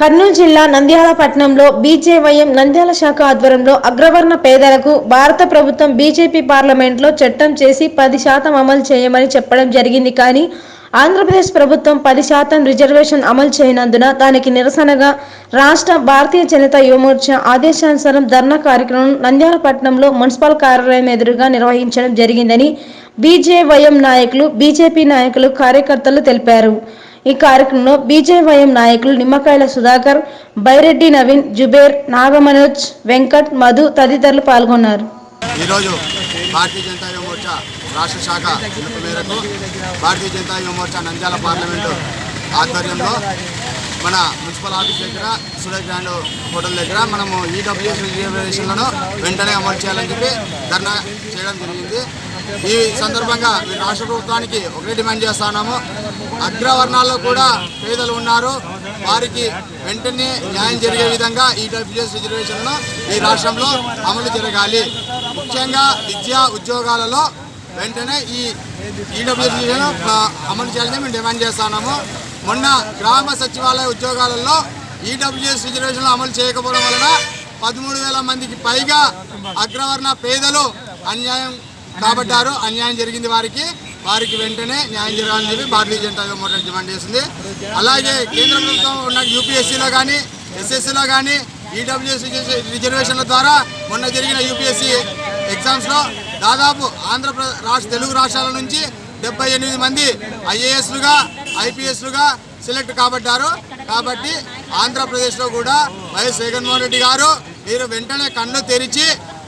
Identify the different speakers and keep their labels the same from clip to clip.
Speaker 1: కర్నూలు జిల్లా నంద్యాల పట్టణంలో బీజేవైఎం నంద్యాల శాఖ ఆధ్వర్యంలో అగ్రవర్ణ పేదలకు భారత ప్రభుత్వం బీజేపీ పార్లమెంట్లో చట్టం చేసి పది శాతం అమలు చేయమని చెప్పడం జరిగింది కానీ ఆంధ్రప్రదేశ్ ప్రభుత్వం పది శాతం రిజర్వేషన్ అమలు చేయనందున దానికి నిరసనగా రాష్ట్ర భారతీయ జనతా యువమోర్చా ఆదేశానుసారం ధర్నా కార్యక్రమం నంద్యాల పట్టణంలో మున్సిపల్ కార్యాలయం ఎదురుగా నిర్వహించడం జరిగిందని బీజేవైఎం నాయకులు బీజేపీ నాయకులు కార్యకర్తలు తెలిపారు. ఈ కార్యక్రమంలో బీజేవైఎం నాయకులు నిమ్మకాయల సుధాకర్ బైరెడ్డి నవీన్ జుబేర్ నాగమనోజ్ వెంకట్ మధు తదితరులు పాల్గొన్నారు.
Speaker 2: ఈరోజు భారతీయ జనతా యువ మోర్చా రాష్ట్ర శాఖ మేరకు భారతీయ జనతా యువ మోర్చా నంద్యాల పార్లమెంటు ఆధ్వర్యంలో మన మున్సిపల్ ఆఫీస్ దగ్గర సురేష్ గ్రాండ్ హోటల్ దగ్గర మనము ఈడబ్ల్యూఎస్ రిజర్వేషన్లను వెంటనే అమలు చేయాలని చెప్పి ధర్నా చేయడం జరిగింది. ఈ సందర్భంగా రాష్ట్ర ప్రభుత్వానికి ఒకే డిమాండ్ చేస్తున్నాము అగ్రవర్ణాల్లో కూడా పేదలు ఉన్నారు. వారికి వెంటనే న్యాయం జరిగే విధంగా ఈడబ్ల్యూఎస్ రిజర్వేషన్లను ఈ రాష్ట్రంలో అమలు జరగాలి. ముఖ్యంగా విద్యా ఉద్యోగాలలో వెంటనే ఈ ఈడబ్ల్యూఎస్ అమలు చేయాలని మేము డిమాండ్ చేస్తున్నాము మొన్న గ్రామ సచివాలయ ఉద్యోగాలలో ఈడబ్ల్యూఎస్ రిజర్వేషన్లు అమలు చేయకపోవడం వలన పదమూడు వేల మందికి పైగా అగ్రవర్ణ పేదలు అన్యాయం కాబట్టారు అన్యాయం జరిగింది వారికి. వారికి వెంటనే న్యాయం జరగాలని చెప్పి భారతీయ జనతా యువ డిమాండ్ చేసింది. అలాగే కేంద్ర ప్రభుత్వం ఉన్న యూపీఎస్సీలో కానీ ఎస్ఎస్సీలో కానీ ఈడబ్ల్యూఎస్ రిజర్వేషన్ల ద్వారా మొన్న జరిగిన యూపీఎస్సీ ఎగ్జామ్స్లో దాదాపు ఆంధ్రప్రదేశ్ రాష్ట్ర తెలుగు రాష్ట్రాల నుంచి డెబ్బై ఎనిమిది మంది ఐఏఎస్లుగా ఐపీఎస్లుగా సెలెక్ట్ కాబడ్డారు. కాబట్టి ఆంధ్రప్రదేశ్లో కూడా వైఎస్ జగన్మోహన్ రెడ్డి గారు మీరు వెంటనే కన్ను తెరిచి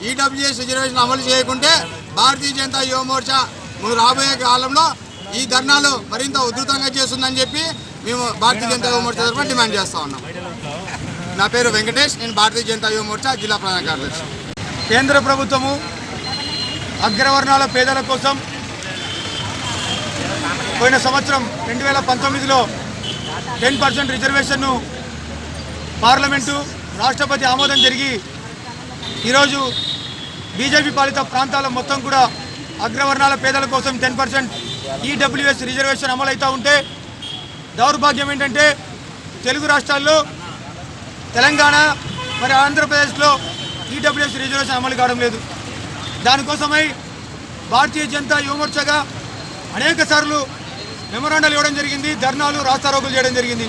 Speaker 2: ఈడబ్ల్యూఎస్ రిజర్వేషన్ అమలు చేయకుంటే భారతీయ జనతా యువ మోర్చా రాబోయే కాలంలో ఈ ధర్నాలు మరింత ఉధృతంగా చేస్తుందని చెప్పి మేము భారతీయ జనతా యువ మోర్చా తరఫున డిమాండ్ చేస్తా ఉన్నాం. నా పేరు వెంకటేష్ నేను భారతీయ జనతా యువ మోర్చా జిల్లా ప్రధాన కార్యదర్శి.
Speaker 3: కేంద్ర ప్రభుత్వము అగ్రవర్ణాల పేదల కోసం పోయిన సంవత్సరం రెండు వేల పంతొమ్మిదిలో టెన్ పర్సెంట్ రిజర్వేషన్ను పార్లమెంటు రాష్ట్రపతి ఆమోదం జరిగి ఈరోజు బీజేపీ పాలిత ప్రాంతాల మొత్తం కూడా అగ్రవర్ణాల పేదల కోసం టెన్ పర్సెంట్ ఈడబ్ల్యూఎస్ రిజర్వేషన్ అమలవుతూ ఉంటే దౌర్భాగ్యం ఏంటంటే తెలుగు రాష్ట్రాల్లో తెలంగాణ మరి ఆంధ్రప్రదేశ్లో ఈడబ్ల్యూఎస్ రిజర్వేషన్ అమలు కావడం లేదు. దానికోసమై భారతీయ జనతా యువమోర్చగా అనేక సార్లు మెమరాండాలు ఇవ్వడం జరిగింది ధర్నాలు రాస్తారోకులు చేయడం జరిగింది.